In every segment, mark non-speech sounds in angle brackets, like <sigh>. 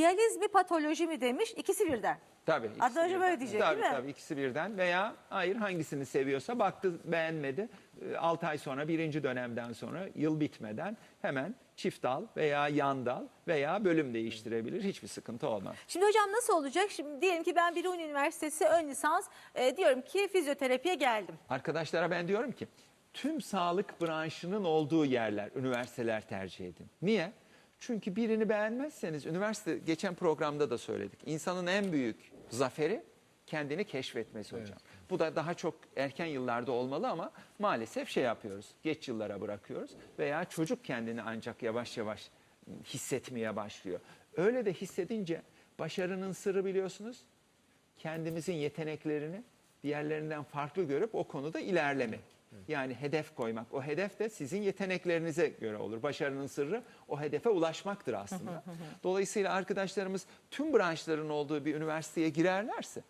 diyaliz mi patoloji mi demiş ikisi birden. Tabii. ikisi Adnan Hoca birden. böyle diyecek, tabii, değil mi? Tabii ikisi birden veya hayır hangisini seviyorsa baktı beğenmedi. 6 ay sonra birinci dönemden sonra yıl bitmeden hemen çift dal veya yan dal veya bölüm değiştirebilir. Hiçbir sıkıntı olmaz. Şimdi hocam nasıl olacak? Şimdi diyelim ki ben Biruni Üniversitesi ön lisans e, diyorum ki fizyoterapiye geldim. Arkadaşlara ben diyorum ki tüm sağlık branşının olduğu yerler, üniversiteler tercih edin. Niye? Çünkü birini beğenmezseniz, üniversite geçen programda da söyledik. İnsanın en büyük zaferi kendini keşfetmesi hocam. Bu da daha çok erken yıllarda olmalı ama maalesef şey yapıyoruz. Geç yıllara bırakıyoruz veya çocuk kendini ancak yavaş yavaş hissetmeye başlıyor. Öyle de hissedince başarının sırrı biliyorsunuz kendimizin yeteneklerini diğerlerinden farklı görüp o konuda ilerleme. Yani hedef koymak. O hedef de sizin yeteneklerinize göre olur. Başarının sırrı o hedefe ulaşmaktır aslında. Dolayısıyla arkadaşlarımız tüm branşların olduğu bir üniversiteye girerlerse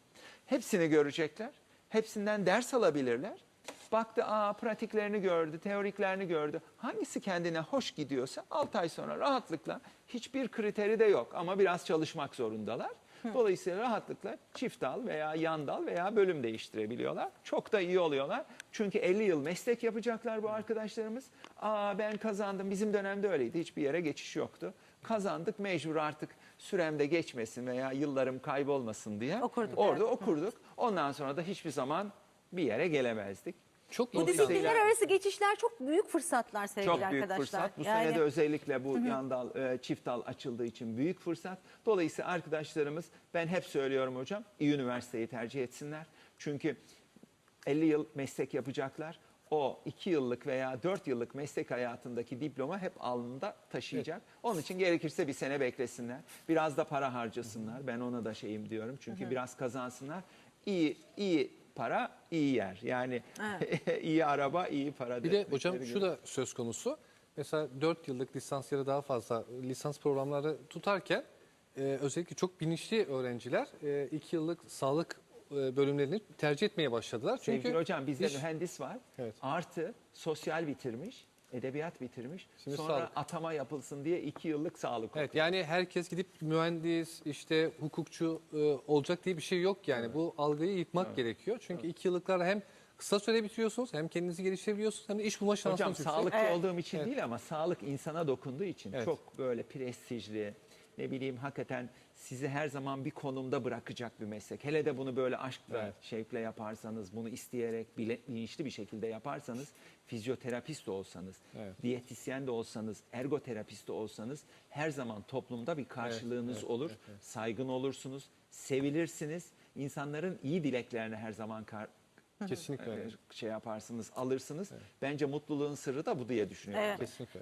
hepsini görecekler. Hepsinden ders alabilirler. Baktı aa pratiklerini gördü, teoriklerini gördü. Hangisi kendine hoş gidiyorsa 6 ay sonra rahatlıkla hiçbir kriteri de yok ama biraz çalışmak zorundalar. <laughs> Dolayısıyla rahatlıkla çift dal veya yan dal veya bölüm değiştirebiliyorlar. Çok da iyi oluyorlar. Çünkü 50 yıl meslek yapacaklar bu arkadaşlarımız. Aa ben kazandım. Bizim dönemde öyleydi. Hiçbir yere geçiş yoktu. Kazandık mecbur artık süremde geçmesin veya yıllarım kaybolmasın diye. Okurduk, Orada evet. okurduk. Ondan sonra da hiçbir zaman bir yere gelemezdik. Çok Bu disiplinler arası geçişler çok büyük fırsatlar sevgili Çok büyük arkadaşlar. fırsat. Bu Yani- sene de özellikle bu yan dal, e, çift dal açıldığı için büyük fırsat. Dolayısıyla arkadaşlarımız ben hep söylüyorum hocam iyi üniversiteyi tercih etsinler. Çünkü 50 yıl meslek yapacaklar. O 2 yıllık veya 4 yıllık meslek hayatındaki diploma hep alnında taşıyacak. Onun için gerekirse bir sene beklesinler. Biraz da para harcasınlar. Ben ona da şeyim diyorum. Çünkü biraz kazansınlar. İyi iyi para iyi yer. Yani <laughs> iyi araba iyi para. Bir de hocam gerekiyor. şu da söz konusu. Mesela 4 yıllık lisans ya da daha fazla lisans programları tutarken e, özellikle çok bilinçli öğrenciler 2 yıllık sağlık e, bölümlerini tercih etmeye başladılar. Çünkü Sevgili hocam bizde iş- mühendis var. Evet. Artı sosyal bitirmiş, edebiyat bitirmiş. Şimdi sonra sağlık. atama yapılsın diye iki yıllık sağlık Evet yani herkes gidip mühendis, işte hukukçu e, olacak diye bir şey yok yani. Bu algıyı yıkmak gerekiyor. Çünkü iki yıllıklar hem kısa süre bitiriyorsunuz hem kendinizi geliştirebiliyorsunuz hem de iş bulma şansınız Hocam yüksek. sağlıklı Evet. olduğum için Evet. değil ama sağlık insana dokunduğu için Evet. çok böyle prestijli, ne bileyim hakikaten sizi her zaman bir konumda bırakacak bir meslek. Hele de bunu böyle aşkla, Evet. şevkle yaparsanız, bunu isteyerek, bile, bilinçli bir şekilde yaparsanız, fizyoterapist de olsanız, Evet. diyetisyen de olsanız, ergoterapist de olsanız her zaman toplumda bir karşılığınız evet, olur. evet, evet. Saygın olursunuz, sevilirsiniz. İnsanların iyi dileklerini her zaman kar, Kesinlikle şey yaparsınız, alırsınız. Bence mutluluğun sırrı da bu diye düşünüyorum. Evet. Kesinlikle.